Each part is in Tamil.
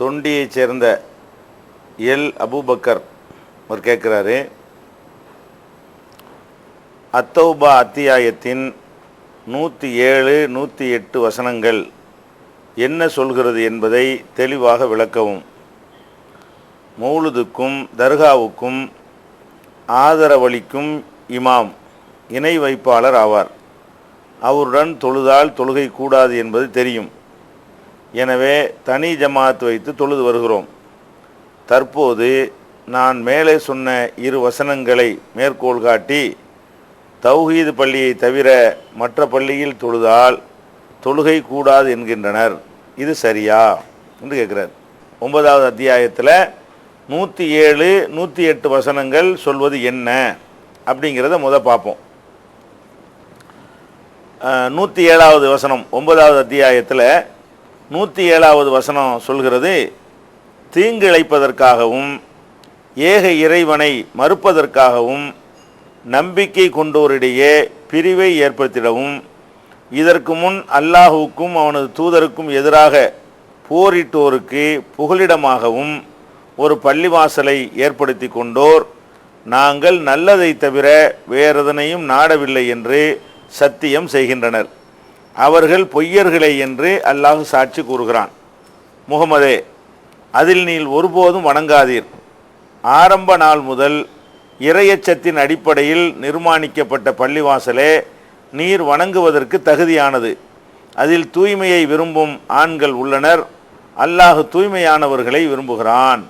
தொண்டியைச் சேர்ந்த எல். அபூபக்கர் அவர் கேட்குறாரு அத்தௌபா அத்தியாயத்தின் நூற்றி ஏழு நூற்றி எட்டு வசனங்கள் என்ன சொல்கிறது என்பதை தெளிவாக விளக்கவும். மௌலுதுக்கும் தர்காவுக்கும் ஆதரவளிக்கும் இமாம் இணை வைப்பாளர் ஆவார். அவருடன் தொழுதால் தொழுகை கூடாது என்பது தெரியும். எனவே தனி ஜமாத் வைத்து தொழுது வருகிறோம். தற்போது நான் மேலே சொன்ன இரு வசனங்களை மேற்கோள் காட்டி தௌஹீது பள்ளியை தவிர மற்ற பள்ளியில் தொழுதால் தொழுகை கூடாது என்கின்றனர். இது சரியா? என்று கேட்குறார். ஒன்பதாவது அத்தியாயத்தில் நூற்றி ஏழு நூற்றி எட்டு வசனங்கள் சொல்வது என்ன? அப்படிங்கிறத முத பார்ப்போம். நூற்றி ஏழாவது வசனம் ஒன்பதாவது அத்தியாயத்தில் நூற்றி ஏழாவது வசனம் சொல்கிறது தீங்கிழைப்பதற்காகவும் ஏக இறைவனை மறுப்பதற்காகவும் நம்பிக்கை கொண்டோரிடையே பிரிவை ஏற்படுத்திடவும் இதற்கு முன் அல்லாஹுக்கும் அவனது தூதருக்கும் எதிராக போரிட்டோருக்கு புகலிடமாகவும் ஒரு பள்ளிவாசலை ஏற்படுத்தி கொண்டோர். நாங்கள் நல்லதை தவிர வேறெதனையும் நாடவில்லை என்று சத்தியம் செய்கின்றனர். அவர்கள் பொய்யர்களே என்று அல்லாஹு சாட்சி கூறுகிறான். முகமதே அதில் நீ ஒருபோதும் வணங்காதீர். ஆரம்ப நாள் முதல் இரையச்சத்தின் அடிப்படையில் நிர்மாணிக்கப்பட்ட பள்ளிவாசலே நீர் வணங்குவதற்கு தகுதியானது. அதில் தூய்மையை விரும்பும் ஆண்கள் உள்ளனர். அல்லாஹு தூய்மையானவர்களை விரும்புகிறான்.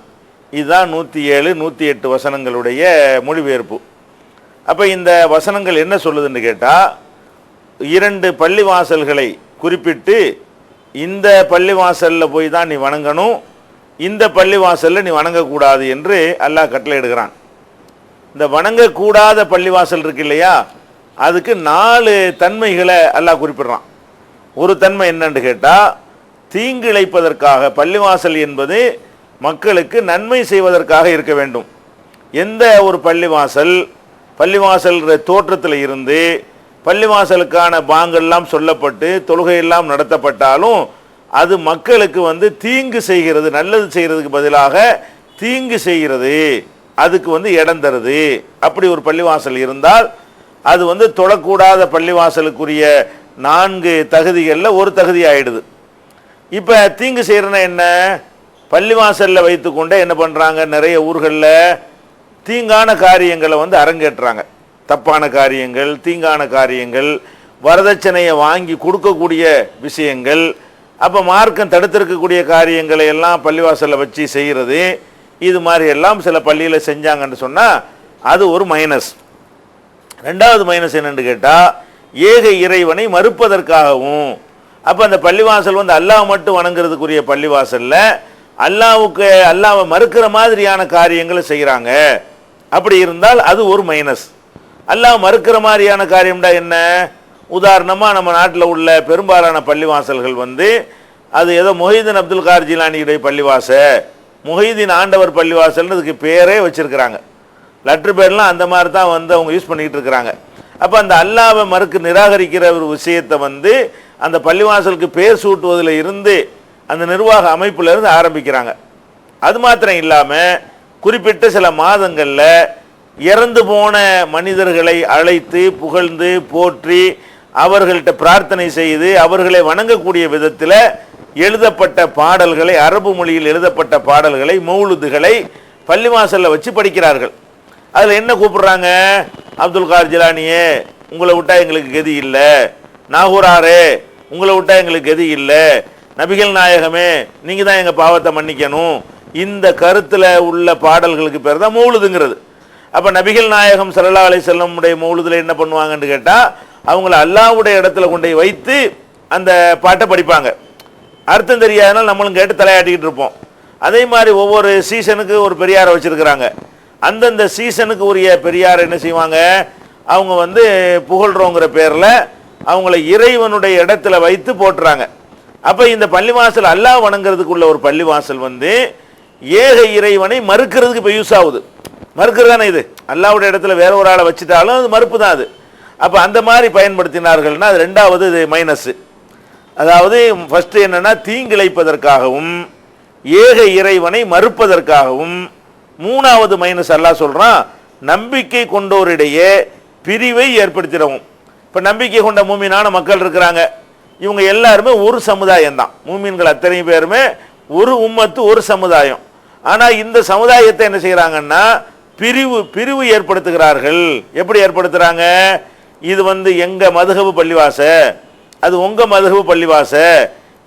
இதுதான் நூற்றி ஏழு நூற்றி எட்டு வசனங்களுடைய மொழிபெயர்ப்பு. அப்போ இந்த வசனங்கள் என்ன சொல்லுதுன்னு கேட்டால் இரண்டு பள்ளிவாசல்களை குறிப்பிட்டு இந்த பள்ளிவாசலில் போய் தான் நீ வணங்கணும் இந்த பள்ளிவாசலில் நீ வணங்கக்கூடாது என்று அல்லாஹ் கட்டளையிடுகிறான். இந்த வணங்கக்கூடாத பள்ளிவாசல் இருக்கு இல்லையா அதுக்கு நாலு தன்மைகளை அல்லாஹ் குறிப்பிடுறான். ஒரு தன்மை என்னன்னு கேட்டால் தீங்கிழைப்பதற்காக பள்ளிவாசல் என்பது மக்களுக்கு நன்மை செய்வதற்காக இருக்க வேண்டும். எந்த ஒரு பள்ளிவாசல் பள்ளிவாசல் தோற்றத்தில் இருந்து பள்ளிவாசலுக்கான பாங்கெல்லாம் சொல்லப்பட்டு தொழுகையெல்லாம் நடத்தப்பட்டாலும் அது மக்களுக்கு வந்து தீங்கு செய்கிறது நல்லது செய்கிறதுக்கு பதிலாக தீங்கு செய்கிறது அதுக்கு வந்து இடம் தருது. அப்படி ஒரு பள்ளிவாசல் இருந்தால் அது வந்து தொடக்கூடாத பள்ளிவாசலுக்குரிய நான்கு தகுதிகளில் ஒரு தகுதி ஆகிடுது இப்போ தீங்கு செய்கிறனா என்ன? பள்ளிவாசலில் வைத்துக்கொண்டே என்ன பண்ணுறாங்க நிறைய ஊர்களில் தீங்கான காரியங்களை வந்து அரங்கேற்றுறாங்க தப்பான காரியங்கள் தீங்கான காரியங்கள் வரதட்சணையை வாங்கி கொடுக்கக்கூடிய விஷயங்கள் அப்போ மார்க்கம் தடுத்திருக்கக்கூடிய காரியங்களை எல்லாம் பள்ளிவாசலில் வச்சு செய்கிறது இது மாதிரி எல்லாம் சில பள்ளியில் செஞ்சாங்கன்னு சொன்னால் அது ஒரு மைனஸ் ரெண்டாவது மைனஸ் என்னென்னு கேட்டால் ஏக இறைவனை மறுப்பதற்காகவும் அப்போ அந்த பள்ளிவாசல் வந்து அல்லாஹ் மட்டும் வணங்குறதுக்குரிய பள்ளிவாசலில் அல்லாவுக்கு அல்லாவை மறுக்கிற மாதிரியான காரியங்களை செய்கிறாங்க அப்படி இருந்தால் அது ஒரு மைனஸ் அல்லாஹ் மறுக்கிற மாதிரியான காரியம்டா என்ன? உதாரணமாக நம்ம நாட்டில் உள்ள பெரும்பாலான பள்ளிவாசல்கள் வந்து அது ஏதோ மொஹிதீன் அப்துல் கார் ஜிலானியுடைய பள்ளிவாச முஹிதீன் ஆண்டவர் பள்ளிவாசல்னு அதுக்கு பேரே வச்சுருக்கிறாங்க. லெட்ரு பேர்லாம் அந்த மாதிரி தான் வந்து அவங்க யூஸ் பண்ணிக்கிட்டு இருக்கிறாங்க. அப்போ அந்த அல்லாவை மறுக்கு நிராகரிக்கிற ஒரு விஷயத்தை வந்து அந்த பள்ளிவாசலுக்கு பேர் சூட்டுவதில் இருந்து அந்த நிர்வாக அமைப்புலருந்து ஆரம்பிக்கிறாங்க. அது மாத்திரம் இல்லாமல் குறிப்பிட்ட சில மாதங்களில் இறந்து போன மனிதர்களை அழைத்து புகழ்ந்து போற்றி அவர்கள்ட்ட பிரார்த்தனை செய்து அவர்களை வணங்கக்கூடிய விதத்தில் எழுதப்பட்ட பாடல்களை அரபு மொழியில் எழுதப்பட்ட பாடல்களை மௌலுதுகளை பள்ளிவாசலில் வச்சு படிக்கிறார்கள். அதில் என்ன கூப்பிடுறாங்க? அப்துல் கார் ஜிலானியே உங்களை விட்டா எங்களுக்கு கதி இல்லை. நாகூராரே உங்களை விட்டா எங்களுக்கு கதி இல்லை. நபிகள் நாயகமே நீங்கள் தான் எங்கள் பாவத்தை மன்னிக்கணும். இந்த கருத்தில் உள்ள பாடல்களுக்கு பேர் தான் மௌலுதுங்கிறது. அப்போ நபிகள் நாயகம் சல்லா அலை செல்லமுடைய மௌலுதில் என்ன பண்ணுவாங்கன்னு கேட்டால் அவங்கள அல்லாவுடைய இடத்துல கொண்டு போய் வைத்து அந்த பாட்டை படிப்பாங்க. அர்த்தம் தெரியாதனால நம்மளும் கேட்டு தலையாட்டிக்கிட்டு இருப்போம். அதே மாதிரி ஒவ்வொரு சீசனுக்கு ஒரு பெரியாரை வச்சுருக்கிறாங்க. அந்தந்த சீசனுக்கு உரிய பெரியார் என்ன செய்வாங்க? அவங்க வந்து புகழ்றோங்கிற பேரில் அவங்கள இறைவனுடைய இடத்துல வைத்து போட்டுறாங்க. அப்போ இந்த பள்ளிவாசல் அல்லாஹ் வணங்குறதுக்குள்ள ஒரு பள்ளிவாசல் வந்து ஏக இறைவனை மறுக்கிறதுக்கு இப்போ யூஸ் ஆகுது. மறுக்கிறது தானே இது? அல்லாவுடைய இடத்துல வேற ஒரு ஆளை வச்சுட்டாலும் அது மறுப்பு தான் அது. அப்போ அந்த மாதிரி பயன்படுத்தினார்கள்னா அது ரெண்டாவது இது மைனஸு அதாவது ஃபஸ்ட்டு என்னென்னா தீங்கிழைப்பதற்காகவும் ஏக இறைவனை மறுப்பதற்காகவும் மூணாவது மைனஸ் எல்லாம் சொல்கிறான் நம்பிக்கை கொண்டோரிடையே பிரிவை ஏற்படுத்திடவும். இப்போ நம்பிக்கை கொண்ட மூமினான மக்கள் இருக்கிறாங்க. இவங்க எல்லாருமே ஒரு சமுதாயம் தான். மூமீன்கள் அத்தனை பேருமே ஒரு உம்மத்து ஒரு சமுதாயம். ஆனால் இந்த சமுதாயத்தை என்ன செய்கிறாங்கன்னா பிரிவு பிரிவு ஏற்படுத்துகிறார்கள். எப்படி ஏற்படுத்துகிறாங்க இது வந்து எங்கள் மதுகபு பள்ளிவாச அது உங்கள் மதுகபு பள்ளிவாச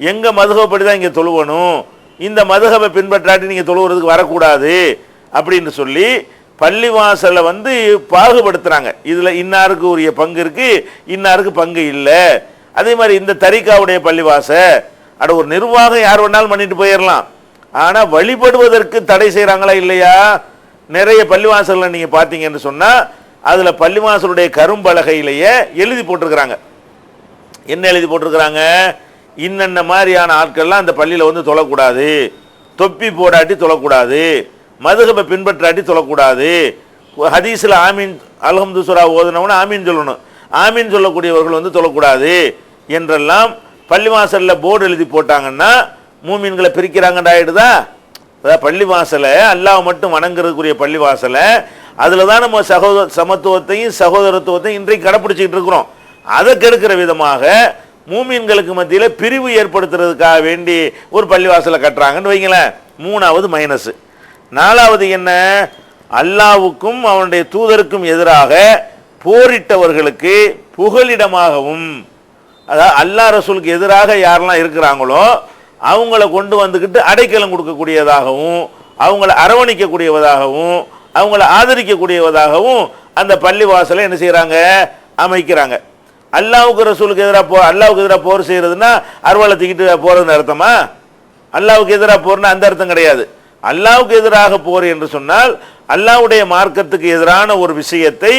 எங்கள் மதுகப்படி தான் இங்கே தொழுவணும் இந்த மதுகபை பின்பற்றாட்டி நீங்கள் தொழுவுறதுக்கு வரக்கூடாது அப்படின்னு சொல்லி பள்ளிவாசலை வந்து பாகுபடுத்துகிறாங்க இதில் இன்னாருக்கு உரிய பங்கு இருக்குது இன்னாருக்கு பங்கு இல்லை. அதே மாதிரி இந்த தரிக்காவுடைய பள்ளிவாச அட ஒரு நிர்வாகம் யார் வேணாலும் பண்ணிட்டு போயிடலாம் ஆனால் வழிபடுவதற்கு தடை செய்கிறாங்களா இல்லையா? நிறைய பள்ளிவாசல்ல நீங்க பார்த்தீங்கன்னு சொன்னா அதுல பள்ளிவாசலுடைய கரும்பலகையிலேயே எழுதி போட்டிருக்கிறாங்க. என்ன எழுதி போட்டிருக்கிறாங்க? இன்னென்ன மாதிரியான ஆட்கள்லாம் அந்த பள்ளியில் வந்து தொழக்கூடாது. தொப்பி போடாட்டி தொழக்கூடாது. மதுகபை பின்பற்றாட்டி தொழக்கூடாது. ஹதீஸில் ஆமீன் அல்ஹம்து சுரா ஆமீன் சொல்லணும். ஆமீன் சொல்லக்கூடியவர்கள் வந்து தொழக்கூடாது என்றெல்லாம் பள்ளிவாசலில் போர்டு எழுதி போட்டாங்கன்னா மூமீன்களை பிரிக்கிறாங்கன்னு ஆகிடுதா அதாவது பள்ளிவாசலை அல்லாஹ் மட்டும் வணங்குறதுக்குரிய பள்ளிவாசலை அதில் தான் நம்ம சகோதர சமத்துவத்தையும் சகோதரத்துவத்தையும் இன்றைக்கு கடைப்பிடிச்சிக்கிட்டு இருக்கிறோம். அதை கெடுக்கிற விதமாக மூமீன்களுக்கு மத்தியில் பிரிவு ஏற்படுத்துறதுக்காக வேண்டி ஒரு பள்ளிவாசலை கட்டுறாங்கன்னு வைங்களேன். மூணாவது மைனஸு நாலாவது என்ன? அல்லாவுக்கும் அவனுடைய தூதருக்கும் எதிராக போரிட்டவர்களுக்கு புகலிடமாகவும் அதாவது அல்லாஹ் ரசூலுக்கு எதிராக யாரெல்லாம் இருக்கிறாங்களோ அவங்கள கொண்டு வந்துக்கிட்டு அடைக்கலம் கொடுக்கக்கூடியதாகவும் அவங்கள அரவணைக்கக்கூடியவதாகவும் அவங்கள ஆதரிக்கக்கூடியவதாகவும் அந்த பள்ளிவாசலை என்ன செய்கிறாங்க அமைக்கிறாங்க. அல்லாவுக்கு ரசூலுக்கு எதிராக போ அல்லாவுக்கு எதிராக போர் செய்கிறதுன்னா அருவாளை தூக்கிட்டு போறதுன்னு அர்த்தமா? அல்லாவுக்கு எதிராக போர்னா அந்த அர்த்தம் கிடையாது. அல்லாவுக்கு எதிராக போர் என்று சொன்னால் அல்லாவுடைய மார்க்கத்துக்கு எதிரான ஒரு விஷயத்தை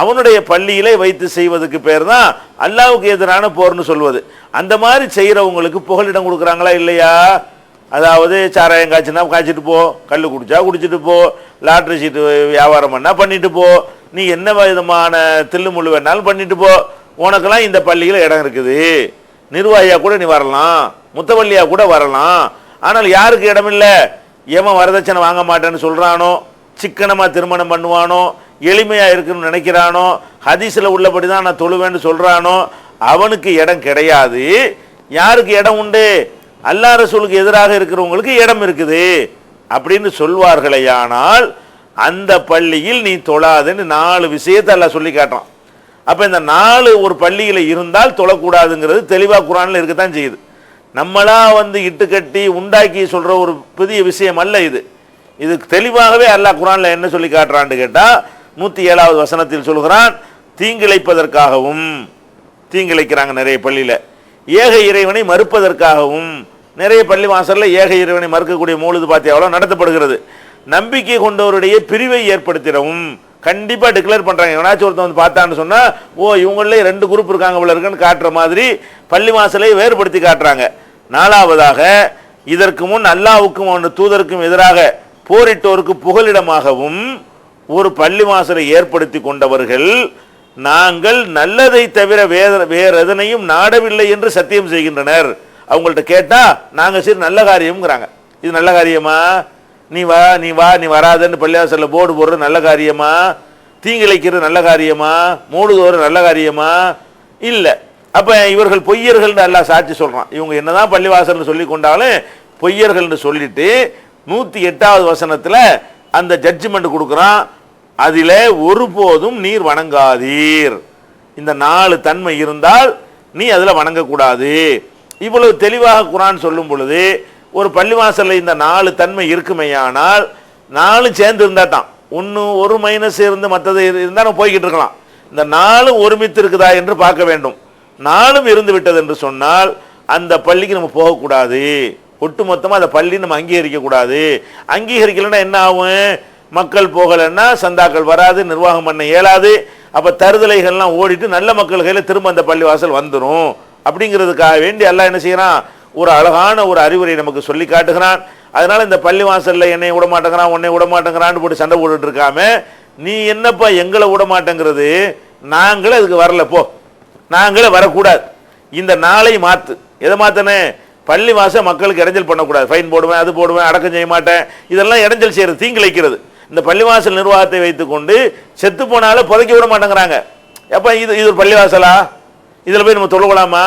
அவனுடைய பள்ளியிலே வைத்து செய்வதுக்கு பேர் தான் அல்லாவுக்கு எதிரான போர்னு சொல்வது. அந்த மாதிரி செய்கிறவங்களுக்கு புகலிடம் கொடுக்குறாங்களா இல்லையா? அதாவது சாராயம் காய்ச்சினா காய்ச்சிட்டு போ கல் குடிச்சா குடிச்சிட்டு போ லாட்ரி சீட்டு வியாபாரம் பண்ணால் பண்ணிட்டு போ நீ என்ன விதமான தில்லுமுள்ளு வேணாலும் பண்ணிட்டு போ. உனக்கெல்லாம் இந்த பள்ளியில் இடம் இருக்குது. நிர்வாகியாக கூட நீ வரலாம். முத்தவள்ளியாக கூட வரலாம். ஆனால் யாருக்கு இடம் இல்லை எவன் வரதட்சணை வாங்க மாட்டேன்னு சொல்கிறானோ சிக்கனமாக திருமணம் பண்ணுவானோ? எளிமையாக இருக்குன்னு நினைக்கிறானோ? ஹதீஸில் உள்ளபடி தான் நான் தொழுவேன்னு சொல்கிறானோ அவனுக்கு இடம் கிடையாது. யாருக்கு இடம் உண்டு? அல்லாஹ் ரசூலுக்கு எதிராக இருக்கிறவங்களுக்கு இடம் இருக்குது. அப்படின்னு சொல்வார்களேயானால் அந்த பள்ளியில் நீ தொழாதுன்னு நாலு விஷயத்தை எல்லாம் சொல்லி காட்டுறான். அப்போ இந்த நாலு ஒரு பள்ளியில் இருந்தால் தொழக்கூடாதுங்கிறது தெளிவா குரான்ல இருக்கத்தான் செய்யுது. நம்மளாக வந்து இட்டு கட்டி உண்டாக்கி சொல்கிற ஒரு புதிய விஷயம் அல்ல இது. இது தெளிவாகவே அல்லாஹ் குரான்ல என்ன சொல்லி காட்டுறான்னு கேட்டால் நூத்தி ஏழாவது வசனத்தில் சொல்கிறான் தீங்கிழைப்பதற்காகவும் தீங்கிழைக்கிறாங்க நிறைய பள்ளியில. ஏக இறைவனை மறுப்பதற்காகவும் நிறைய பள்ளி வாசல்ல ஏக இறைவனை மறுக்கக்கூடிய மூழுது பாத்தியாவளோ நடத்தப்படுகிறது. நம்பிக்கை கொண்டவருடைய பிரிவை ஏற்படுத்திடவும் கண்டிப்பா டிக்ளேர் பண்றாங்க. எவனாச்சும் ஒருத்தன் வந்து பார்த்தான்னு சொன்னா ஓ இவங்களே ரெண்டு குரூப் இருக்காங்க போல இருக்குன்னு காட்டுற மாதிரி பள்ளி வாசலை வேறுபடுத்தி காட்டுறாங்க. நாலாவதாக இதற்கு முன் அல்லாவுக்கும் அவன் தூதருக்கும் எதிராக போரிட்டோருக்கு புகலிடமாகவும் ஒரு பள்ளி வாசலை ஏற்படுத்தி கொண்டவர்கள் நாங்கள் நல்லதை தவிர வேற வேற எதனையும் நாடவில்லை என்று சத்தியம் செய்கின்றனர். அவங்கள்ட்ட கேட்டா நாங்க சரி நல்ல காரியம்ங்கிறாங்க. இது நல்ல காரியமா? நீ வா நீ வா நீ வராதன்னு பள்ளிவாசல்ல போர்டு போடுறது நல்ல காரியமா? தீங்கிழைக்கிறது நல்ல காரியமா? மூடுதோறு நல்ல காரியமா? இல்ல. அப்ப இவர்கள் பொய்யர்கள் எல்லாம் சாட்சி சொல்றான். இவங்க என்னதான் பள்ளிவாசல்னு சொல்லி கொண்டாலும் பொய்யர்கள்னு சொல்லிட்டு நூத்தி எட்டாவது வசனத்துல அந்த ஜட்ஜ்மெண்ட் கொடுக்குறான். அதில் ஒருபோதும் நீர் வணங்காதீர். இந்த நாலு தன்மை இருந்தால் நீ அதில் வணங்கக்கூடாது. இவ்வளவு தெளிவாக குரான் சொல்லும் பொழுது ஒரு பள்ளிவாசலில் இந்த நாலு தன்மை இருக்குமேயானால் நாலு சேர்ந்து இருந்தால் தான். ஒன்று ஒரு மைனஸ் இருந்து மற்றது இருந்தால் நம்ம போய்கிட்டு இருக்கலாம். இந்த நாலும் ஒருமித்து இருக்குதா என்று பார்க்க வேண்டும். நாலும் இருந்து விட்டது என்று சொன்னால் அந்த பள்ளிக்கு நம்ம போகக்கூடாது. ஒட்டுமொத்தமாக அந்த பள்ளி நம்ம அங்கீகரிக்கக்கூடாது. அங்கீகரிக்கலைன்னா என்ன ஆகும்? மக்கள் போகலைன்னா சந்தாக்கள் வராது நிர்வாகம் பண்ண இயலாது. அப்போ தருதலைகள்லாம் ஓடிட்டு நல்ல மக்கள் கையில் திரும்ப அந்த பள்ளிவாசல் வந்துடும் அப்படிங்கிறதுக்காக வேண்டி எல்லாம் என்ன செய்கிறான் ஒரு அழகான ஒரு அறிவுரை நமக்கு சொல்லி காட்டுகிறான். அதனால் இந்த பள்ளிவாசலில் என்னை விட மாட்டேங்கிறான் உன்னை விட மாட்டேங்கிறான்னு போட்டு சண்டை போட்டுட்டு இருக்காம நீ என்னப்பா எங்களை விட மாட்டேங்கிறது நாங்களே அதுக்கு வரல போ. நாங்களே வரக்கூடாது. இந்த நாளை மாற்று எதை பள்ளி பள்ளிவாசல் மக்களுக்கு இடைஞ்சல் பண்ணக்கூடாது. ஃபைன் போடுவேன் அது போடுவேன் அடக்கம் செய்ய மாட்டேன். இதெல்லாம் இடைஞ்சல் செய்கிறது தீங்கிழைக்கிறது. இந்த பள்ளிவாசல் நிர்வாகத்தை வைத்துக்கொண்டு செத்து போனாலும் புதைக்க விட மாட்டேங்கிறாங்க. அப்ப இது இது ஒரு பள்ளிவாசலா? இதில் போய் நம்ம தொழுகலாமா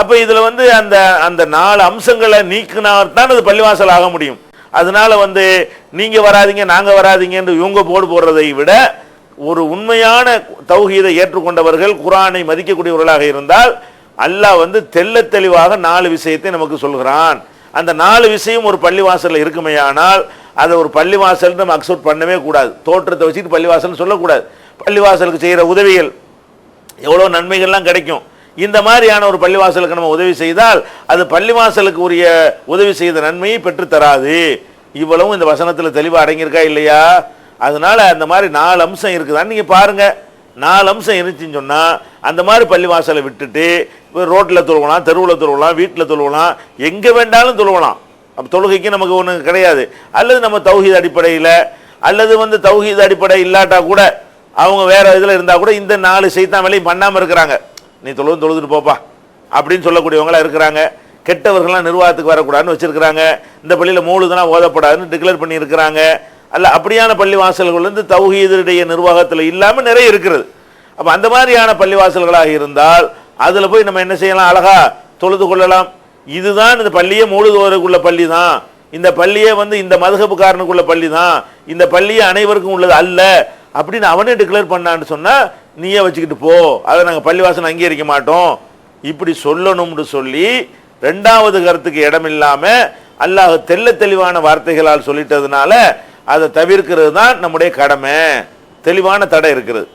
அப்போ இதில் வந்து அந்த அந்த நாலு அம்சங்களை நீக்கினால்தான் அது பள்ளிவாசல் ஆக முடியும். அதனால வந்து நீங்கள் வராதீங்க நாங்கள் வராதிங்கன்னு இவங்க போடு போடுறதை விட ஒரு உண்மையான தௌஹீதை ஏற்றுக்கொண்டவர்கள் குரானை மதிக்கக்கூடியவர்களாக இருந்தால் அல்லாஹ் வந்து தெள்ளத் தெளிவாக நாலு விஷயத்தை நமக்கு சொல்கிறான். அந்த நாலு விஷயம் ஒரு பள்ளிவாசலில் இருக்குமேயானால் அதை ஒரு பள்ளிவாசல் நம்ம அக்செப்ட் பண்ணவே கூடாது. தோற்றத்தை வச்சுட்டு பள்ளிவாசல்னு சொல்லக்கூடாது. பள்ளிவாசலுக்கு செய்கிற உதவிகள் எவ்வளோ நன்மைகள்லாம் கிடைக்கும். இந்த மாதிரியான ஒரு பள்ளிவாசலுக்கு நம்ம உதவி செய்தால் அது பள்ளிவாசலுக்கு உரிய உதவி செய்த நன்மையை பெற்று தராது. இவ்வளவும் இந்த வசனத்தில் தெளிவாக அடங்கியிருக்கா இல்லையா? அதனால் அந்த மாதிரி நாலு அம்சம் இருக்குதான்னு நீங்கள் பாருங்கள் நாலு அம்சம் இருந்துச்சுன்னு சொன்னால் அந்த மாதிரி பள்ளிவாசலை விட்டுட்டு ரோட்டில் தொழுவலாம் தெருவில் தொழுவலாம் வீட்டில் தொழுவலாம் எங்கே வேண்டாலும் தொழுவலாம். அப்போ தொழுகைக்கு நமக்கு ஒன்று கிடையாது. அல்லது நம்ம தௌஹீத் அடிப்படையில் அல்லது வந்து தௌஹீத் அடிப்படை இல்லாட்டா கூட அவங்க வேறு இதில் இருந்தால் கூட இந்த நாலு செய்தான் வேலையும் பண்ணாமல் இருக்கிறாங்க. நீ தொழுது தொழுதுட்டு போப்பா அப்படின்னு சொல்லக்கூடியவங்களா இருக்கிறாங்க. கெட்டவர்கள்லாம் நிர்வாகத்துக்கு வரக்கூடாதுன்னு வச்சுருக்கிறாங்க. இந்த பள்ளியில் மூழுதெல்லாம் ஓதப்படாதுன்னு டிக்ளேர் பண்ணியிருக்கிறாங்க. அல்ல அப்படியான பள்ளிவாசல்கள் வந்து தௌஹீதருடைய நிர்வாகத்தில் இல்லாமல் நிறைய இருக்கிறது. அப்போ அந்த மாதிரியான பள்ளிவாசல்களாக இருந்தால் அதில் போய் நம்ம என்ன செய்யலாம்? அழகாக தொழுது கொள்ளலாம். இதுதான் இந்த பள்ளியே மூழுதுவருக்குள்ள பள்ளி தான் இந்த பள்ளியே வந்து இந்த மதுகப்புக்காரனுக்குள்ள பள்ளி தான் இந்த பள்ளியே அனைவருக்கும் உள்ளது அல்ல. அப்படின்னு அவனே டிக்ளேர் பண்ணான்னு சொன்னால் நீயே வச்சுக்கிட்டு போ. அதை நாங்கள் பள்ளிவாசல் அங்கீகரிக்க மாட்டோம். இப்படி சொல்லணும்னு சொல்லி ரெண்டாவது கருத்துக்கு இடம் இல்லாமல் அல்லாஹ் தெள்ள தெளிவான வார்த்தைகளால் சொல்லிட்டதுனால அதை தவிர்க்கிறது தான் நம்முடைய கடமை. தெளிவான தடை இருக்கிறது.